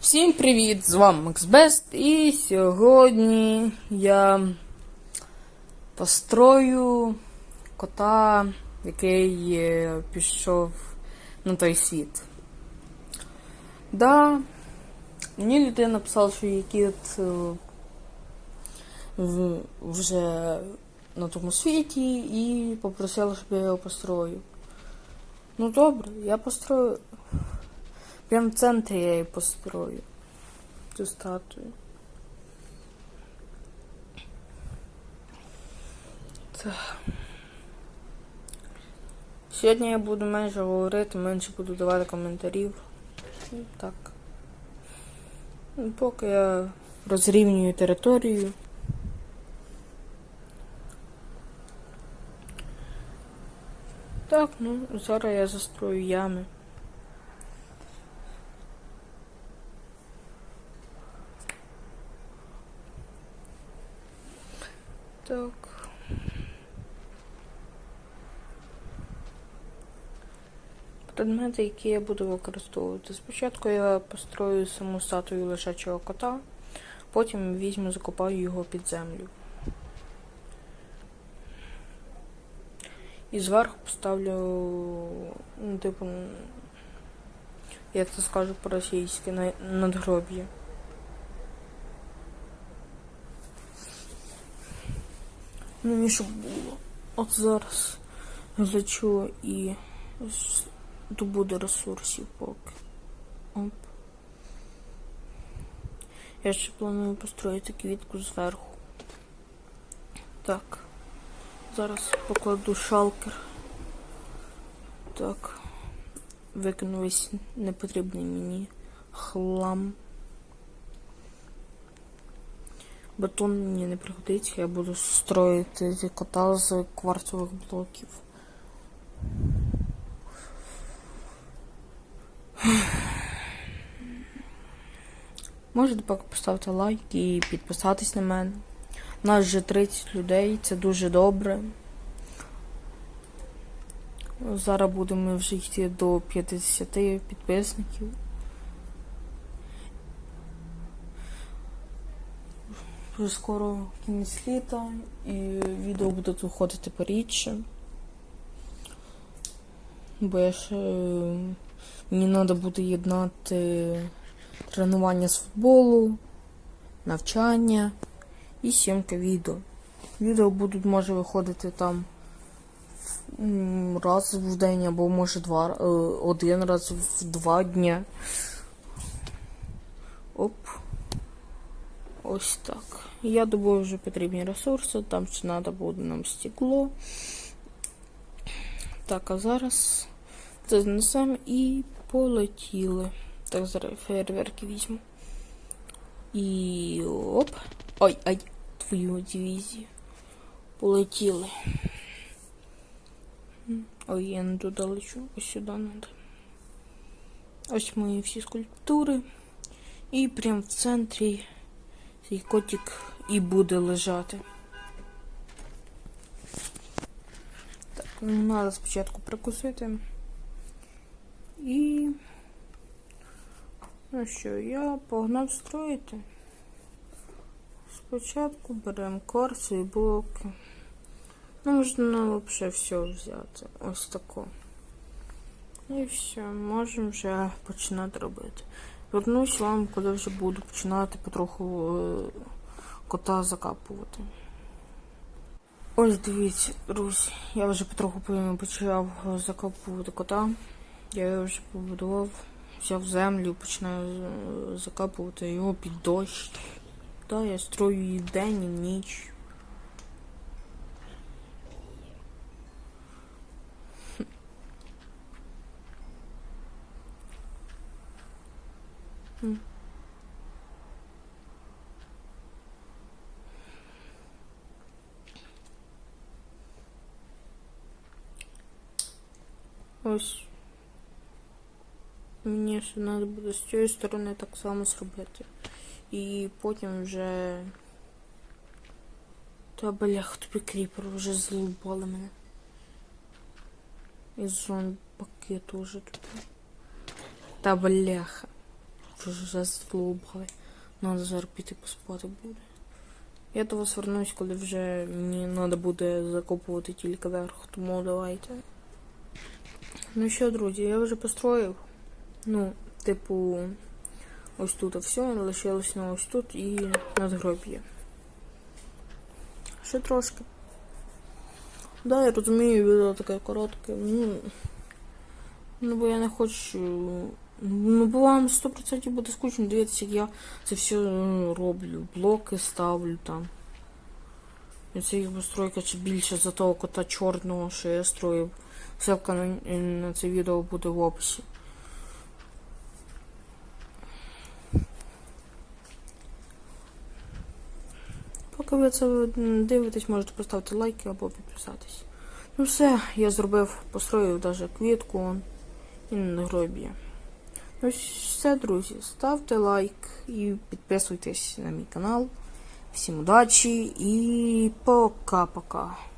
Всім привіт! З вами MaxBest і сьогодні я построю кота, який е, пішов на той світ. Да, мені людина написала, що є кіт е, вже на тому світі і попросила, щоб я його построю. Ну добре, я построю. Прям в центрі я її построю. Цю статую. Так. Сьогодні я буду менше говорити, менше буду давати коментарів. Ну, Так. Ну, Поки я розрівнюю територію. Так, ну, зараз я застрою ями. Так. Предмети, які я буду використовувати. Спочатку я построю саму статую лежачого кота, потім візьму, закопаю його під землю. І зверху поставлю, ну, типу, як це скажу по-російськи, на- надгроб'я. Ну щоб було. От зараз глячу і добуду ресурсів поки. Оп. Я ще планую построїти квітку зверху. Так. Зараз покладу шалкер. Так. Викину весь непотрібний мені хлам. Бетон мені не пригодиться, я буду строїти кота з кварцових блоків. Можете поки поставити лайк і підписатись на мене. У нас вже 30 людей, це дуже добре. Зараз будемо вже йти до 50 підписників. Вже скоро кінець літа і відео будуть виходити порідше. Бо я ще е, мені треба буде єднати тренування з футболу, навчання і сімка відео. Відео будуть може виходити там раз в день або може два, е, один раз в два дня. Оп. Ось так. Я думаю, вже потрібні ресурси, там ще треба буде нам стекло. Так, а зараз це знесемо і полетіли. Так, зараз фейерверки візьму. І оп. Ой, ай, твою дивізію. Полетіли. М, Ой, я не туди лечу, ось сюди треба. Ось мої всі скульптури. І прямо в центрі цей котик і буде лежати. Так, ну треба спочатку прикусити. І. Ну що, я погнав строїти. Спочатку беремо корси і блоки. Ну, можна взагалі все взяти. Ось тако. І все, можемо вже починати робити. Вернусь вам, коли вже буду починати потроху е, кота закапувати. Ось дивіться, друзі, я вже потроху почав закапувати кота. Я його вже побудував, взяв землю, починаю закапувати його під дощ. Та я строю і вдень, і ніч. Ось. Мені ще треба буде з цієї сторони так само зробити. І потім вже. Та блях, тобі кріпер вже злубали мене. І зомбаки теж тут. Та бляха. вже задолбали. Надо зараз поспати буде. Я до вас вернусь, коли вже мені треба буде закопувати тільки верх, тому давайте. Ну що, друзі, я вже построїв. Ну, типу, ось тут все, лишилось на ось тут і надгроб'я. Ще трошки. Да, я розумію, відео таке коротке. Ну, ну бо я не хочу. Ну, бо вам 100% буде скучно дивитися, як я це все ну, роблю. Блоки ставлю там. І це їх постройка чи більше за того кота чорного, що я строїв. Ссылка на, на це відео буде в описі. Поки ви це дивитесь, можете поставити лайки або підписатись. Ну все, я зробив, построїв даже квітку і надгроб'я. Ну все, друзі, ставте лайк і підписуйтесь на мій канал. Всім удачі і пока-пока.